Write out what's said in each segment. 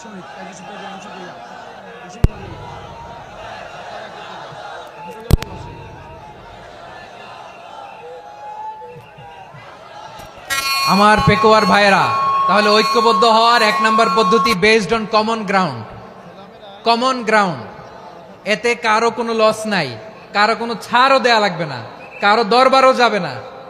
আমার পেকোয়ার ভাইয়েরা, তাহলে ঐক্যবদ্ধ হওয়ার এক নম্বর পদ্ধতি based on common ground common ground এতে কারও কোনো লস নাই, কারও কোনো ছাড়ও দেয়া লাগবে না, কারও দরবারও যাবে না।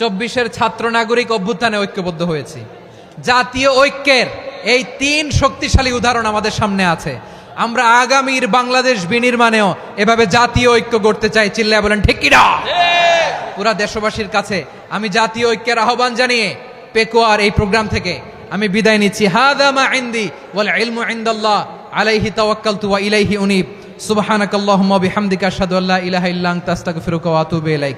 চব্বিশের ছাত্র নাগরিক অভ্যুত্থানে ঐক্যবদ্ধ হয়েছি। জাতীয় ঐক্যের এই তিন শক্তিশালী উদাহরণ আমাদের সামনে আছে। আমরা আগামীর বাংলাদেশ বিনির্মাণেও এভাবে জাতীয় ঐক্য গড়তে চাই, চিল্লায় বলেন, ঠিক পুরা দেশবাসীর কাছে আমি জাতীয় ঐক্যের আহ্বান জানিয়ে পেকুয়ার এই প্রোগ্রাম থেকে আমি বিদায় নিচ্ছি। হাদা মা ইনদি ওয়াল ইলমু ইনদাল্লাহ আলাইহি তাওয়াক্কালতু ওয়া ইলাইহি উনিব। সুবহানাকাল্লাহুম্মা বিহামদিকা আশহাদু আল্লা ইলাহা ইল্লা আনতা, আস্তাগফিরুকা ওয়া আতুবু ইলাইক।